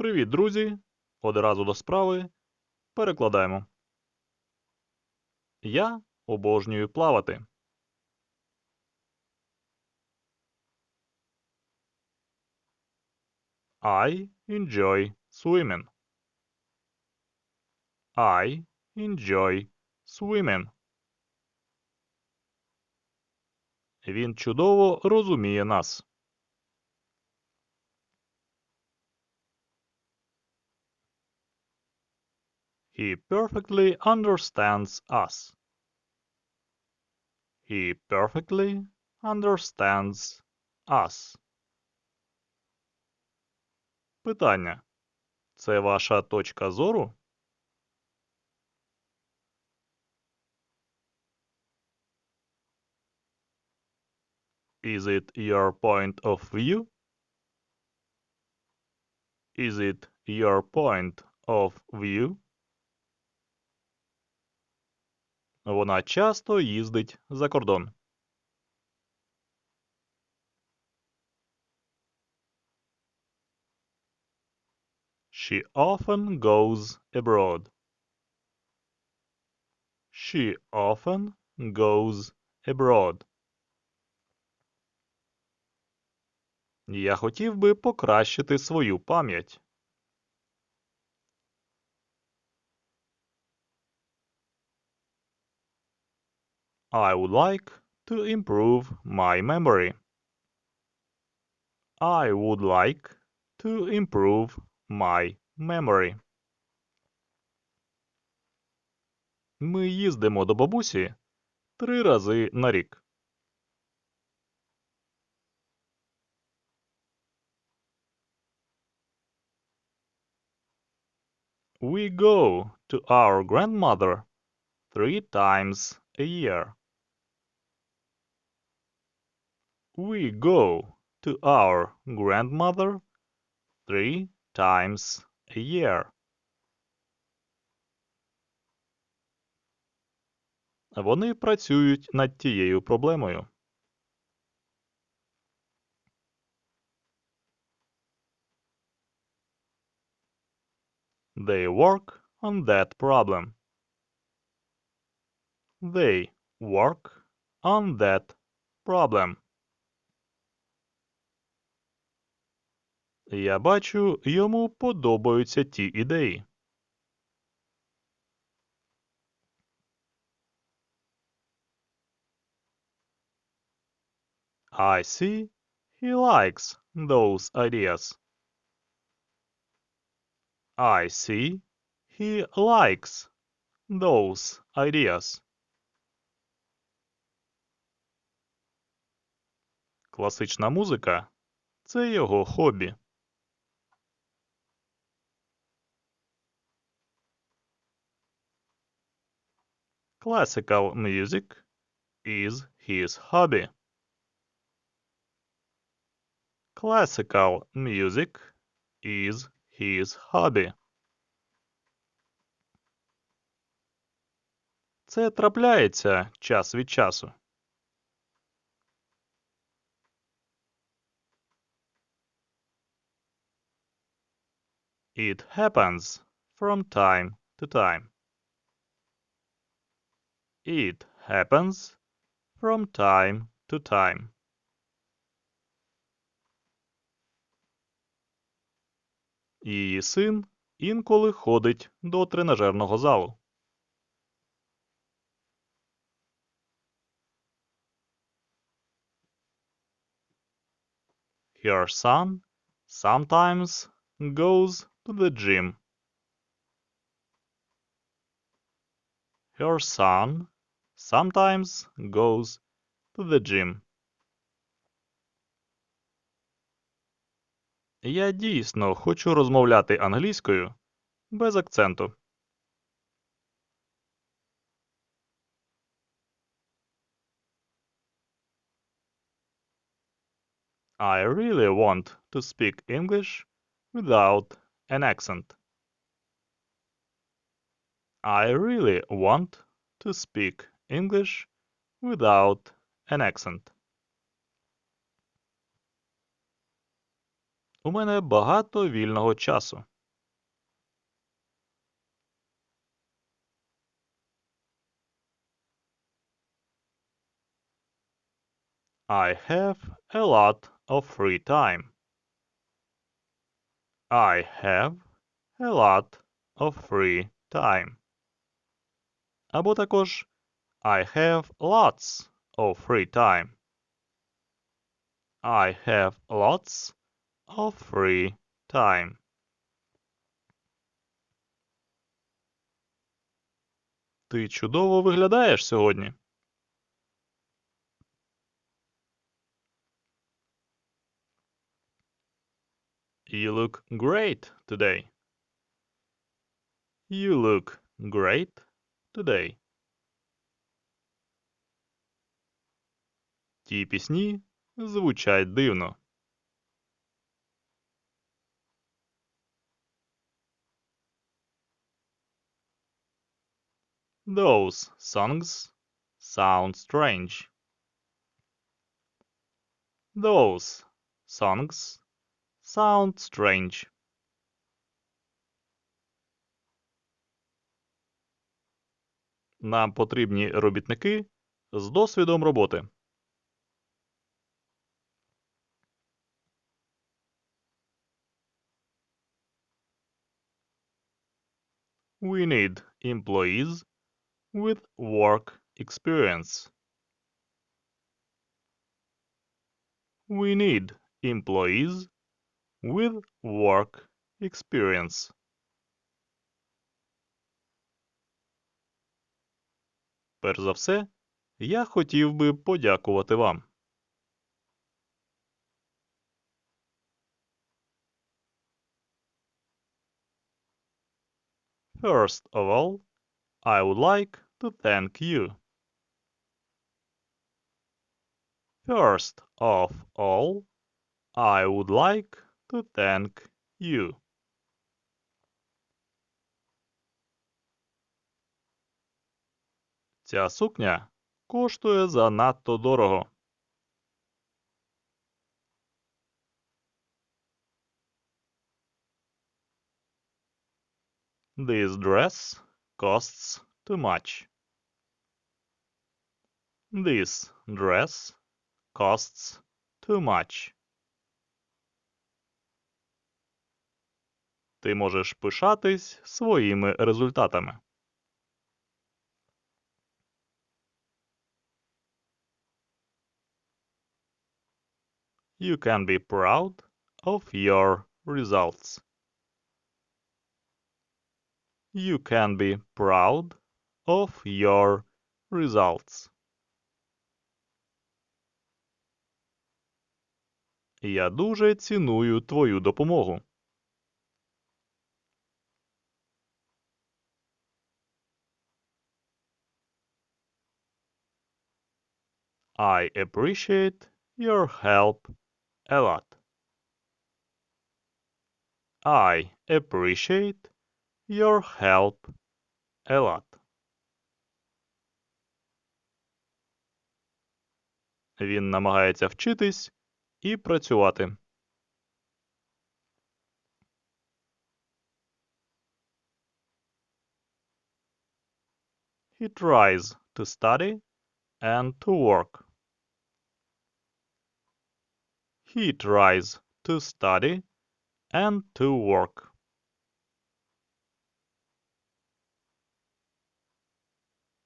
Привіт, друзі! Одразу до справи. Перекладаємо. Я обожнюю плавати. I enjoy swimming. I enjoy swimming. Він чудово розуміє нас. He perfectly understands us. He perfectly understands us. Питання. Це ваша точка зору? Is it your point of view? Is it your point of view? Вона часто їздить за кордон. She often goes abroad. She often goes abroad. Я хотів би покращити свою пам'ять. I would like to improve my memory. I would like to improve my memory. Ми їздимо до бабусі три рази на рік. We go to our grandmother three times a year. We go to our grandmother three times a year. Вони працюють над тією проблемою. They work on that problem. They work on that problem. Я бачу, йому подобаються ті ідеї. I see he likes those ideas. I see he likes those ideas. Класична музика це його хобі. Classical music is his hobby. Classical music is his hobby. Це трапляється час від часу. It happens from time to time. It happens from time to time. Її син інколи ходить до тренажерного залу. Her son sometimes goes to the gym. Her son sometimes goes to the gym. Я дійсно хочу розмовляти англійською без акценту. I really want to speak English without an accent. I really want to speak English without an accent. У мене багато вільного часу. I have a lot of free time. I have a lot of free time. Або також I have lots of free time. I have lots of free time. Ти чудово виглядаєш сьогодні. You look great today. You look great today. Ті пісні звучать дивно. Those songs sound strange. Those songs sound strange. Нам потрібні робітники з досвідом роботи. We need employees with work experience. We need employees with work experience. Перш за все, я хотів би подякувати вам. First of all, I would like to thank you. First of all, I would like to thank you. Ця сукня коштує занадто дорого. This dress costs too much. This dress costs too much. Ти можеш пишатись своїми результатами. You can be proud of your results. You can be proud of your results. Я дуже ціную твою допомогу. I appreciate your help A lot. I appreciate your help a lot. Він намагається вчитись і працювати. He tries to study and to work. He tries to study and to work.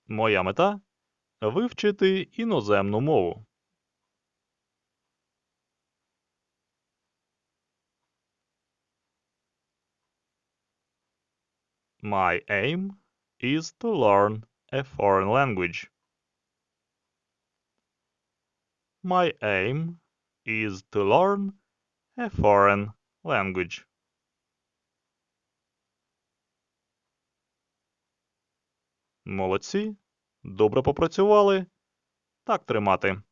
Моя мета вивчити іноземну мову. My aim is to learn a foreign language. My aim is to learn a foreign language. Молодці. Добре попрацювали. Так тримати.